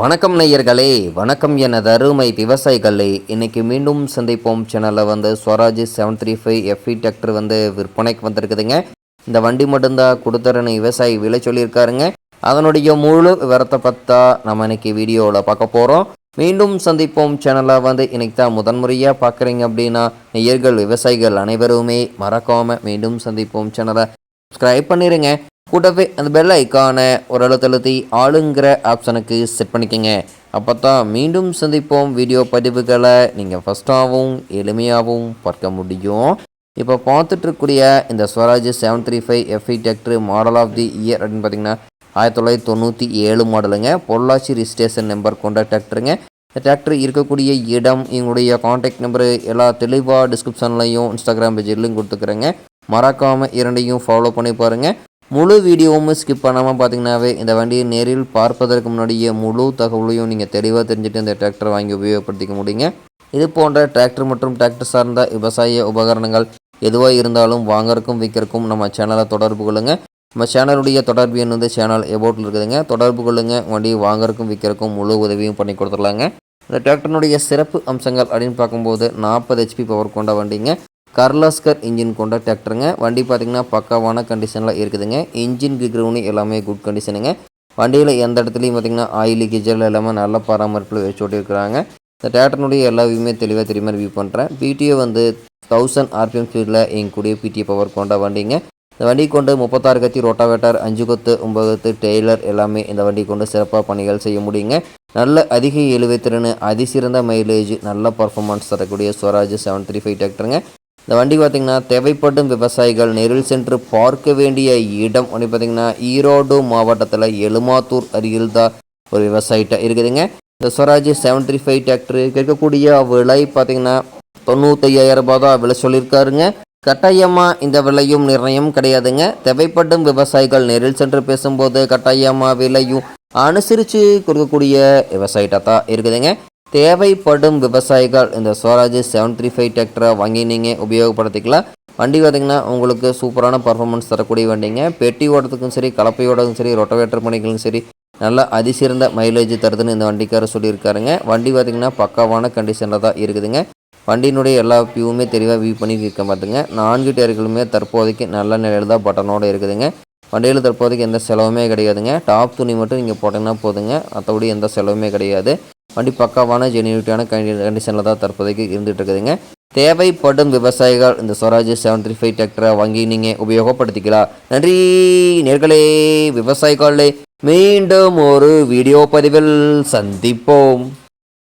வணக்கம் நேயர்களே வணக்கம் எனது அருமை விவசாயிகளே. இன்றைக்கி மீண்டும் சந்திப்போம். சேனலில் வந்து Swaraj seven three five FE tractor வந்து விற்பனைக்கு வந்திருக்குதுங்க. இந்த வண்டி மட்டும்தான் கொடுத்துறனு விவசாயி விலை சொல்லியிருக்காருங்க. அதனுடைய முழு விவரத்தை பார்த்தா நம்ம இன்னைக்கு வீடியோவில் பார்க்க போகிறோம் மீண்டும் சந்திப்போம். சேனலை வந்து இன்னைக்கு தான் முதன்முறையாக பார்க்குறீங்க அப்படின்னா நேயர்கள் விவசாயிகள் அனைவருமே மறக்காமல் மீண்டும் சந்திப்போம். சேனலை சப்ஸ்கிரைப் பண்ணிடுங்க கூட்டவே அந்த பெல் ஐக்கானை ஒரு அழுத்தழுத்தி ஆளுங்கிற ஆப்ஷனுக்கு செட் பண்ணிக்கோங்க. அப்போ தான் மீண்டும் சந்திப்போம் வீடியோ பதிவுகளை. நீங்கள் ஃபஸ்ட்டாகவும் எளிமையாகவும் பார்க்க முடியும். இப்போ பார்த்துட்ருக்கூடிய இந்த Swaraj seven three five FE tractor model of the year அப்படின்னு பார்த்தீங்கன்னா ஆயிரத்தி தொள்ளாயிரத்தி தொண்ணூற்றி ஏழு மாடலுங்க பொள்ளாச்சி ரிஜிஸ்ட்ரேஷன் நம்பர் கொண்ட டிராக்டருங்க இந்த டிராக்டர் இருக்கக்கூடிய இடம் எங்களுடைய காண்டாக்ட் நம்பரு எல்லா தெளிவாக டிஸ்கிரிப்ஷன்லையும் இன்ஸ்டாகிராம் பேஜ்லையும் கொடுத்துக்கிறேங்க. மறக்காமல் இரண்டையும் ஃபாலோ பண்ணி பாருங்கள் முழு வீடியோவும் ஸ்கிப் பண்ணாமல் பார்த்தீங்கன்னாவே இந்த வண்டியை நேரில் பார்ப்பதற்கு முன்னாடியே முழு தகவலையும் நீங்கள் தெளிவாக தெரிஞ்சுட்டு இந்த டிராக்டர் வாங்கி உபயோகப்படுத்திக்க முடியுங்க. இது போன்ற டிராக்டர் மற்றும் டிராக்டர் சார்ந்த விவசாய உபகரணங்கள் எதுவாக இருந்தாலும் வாங்கறக்கும் விற்கிறக்கும் நம்ம சேனலை தொடர்பு கொள்ளுங்க. நம்ம சேனலுடைய தொடர்பு எண் வந்து சேனல் எபோட்டில் இருக்குதுங்க. தொடர்பு கொள்ளுங்க. வண்டியை வாங்கறக்கும் விற்கிறக்கும் முழு உதவியும் பண்ணி கொடுத்துடலாங்க. இந்த டிராக்டரினுடைய சிறப்பு அம்சங்கள் அப்படின்னு பார்க்கும்போது நாற்பது ஹெச்பி பவர் கொண்ட வண்டிங்க. கர்லாஸ்கர் இன்ஜின் கொண்ட டிராக்டருங்க வண்டி பார்த்திங்கன்னா பக்காவான கண்டிஷனில் இருக்குதுங்க. இன்ஜின் கிக்ரவுனி எல்லாமே குட் கண்டிஷனுங்க வண்டியில் எந்த இடத்துலையும் பார்த்திங்கன்னா ஆயில் லீக்கேஜில் எல்லாமே நல்ல பராமரிப்பில் வச்சு ஓட்டியிருக்கிறாங்க. இந்த டிராக்டருடைய எல்லா வியூமே தெளிவாக தெரியுமா ரிவ்யூ பண்ணுறேன் பிடிஓ வந்து தௌசண்ட் ஆர்பிஎம் ஸ்பீடில் எங்கக்கூடிய பிடிஓ பவர் கொண்ட வண்டிங்க. இந்த வண்டி கொண்டு முப்பத்தாறு கத்தி ரோட்டாவேட்டர் அஞ்சு கொத்து ஒம்பது கொத்து டெய்லர் எல்லாமே இந்த வண்டி கொண்டு சிறப்பாக பணிகள் செய்ய முடியுங்க. நல்ல அதிக இழுவைத்திறன் அதிசிறந்த மைலேஜ் நல்ல பர்ஃபார்மன்ஸ் தரக்கூடிய ஸ்வராஜ் செவன் த்ரீ ஃபைவ் டிராக்டருங்க இந்த வண்டி பார்த்திங்கன்னா தேவைப்படும் விவசாயிகள் நேரில் சென்று பார்க்க வேண்டிய இடம். வந்து பார்த்திங்கன்னா ஈரோடு மாவட்டத்தில் எலுமாத்தூர் அருகில் தான் ஒரு விவசாயிட்ட இருக்குதுங்க. இந்த Swaraj seven three five tractor கேட்கக்கூடிய விலை பார்த்திங்கன்னா தொண்ணூத்தையாயிரம் ரூபாய் தான் விலை சொல்லியிருக்காருங்க. கட்டாயமாக இந்த விலையும் நிர்ணயம் கிடையாதுங்க. தேவைப்படும் விவசாயிகள் நேரில் சென்று பேசும்போது கட்டாயமாக விலையும் அனுசரித்து கொடுக்கக்கூடிய விவசாயிட்டாக தான் இருக்குதுங்க. தேவைப்படும் விவசாயிகள் இந்த ஸ்வராஜ் செவன் த்ரீ ஃபைவ் டிராக்டரை வாங்கி நீங்கள் உபயோகப்படுத்திக்கலாம் வண்டி பார்த்திங்கன்னா உங்களுக்கு சூப்பரான பர்ஃபார்மன்ஸ் தரக்கூடிய வண்டிங்க. பெட்டி ஓட்டத்துக்கும் சரி கலப்பை ஓட்டத்துக்கும் சரி ரொட்டவேட்டர் பணிகளும் சரி நல்லா அதிசிறந்த மைலேஜ் தருதுன்னு இந்த வண்டிக்காரர் சொல்லியிருக்காருங்க. வண்டி பார்த்திங்கன்னா பக்காவான கண்டிஷனில் தான் இருக்குதுங்க. வண்டியினுடைய எல்லா வியூவுமே தெளிவாக வியூ பண்ணி இருக்க பார்த்துங்க நான்கு டயர்களுமே தற்போதைக்கு நல்ல நிலையில் தான் பட்டனோடு இருக்குதுங்க. வண்டியில் தற்போதைக்கு எந்த செலவுமே கிடையாதுங்க. டாப் துணி மட்டும் நீங்கள் போட்டிங்கன்னா போதுங்க. மற்றபடி எந்த செலவுமே கிடையாது. வண்டி பக்காவான ஜெனியூட்டியான கண்டிஷனில் தான் தற்போதைக்கு இருந்துகிட்டு இருக்குதுங்க தேவைப்படும் விவசாயிகள் இந்த ஸ்வராஜ் செவன் த்ரீ ஃபைவ் டிராக்டரை வாங்கி நீங்கள் உபயோகப்படுத்திக்கலாம். நன்றி நேர்களே விவசாயிகளே. மீண்டும் ஒரு வீடியோ பதிவில் சந்திப்போம்.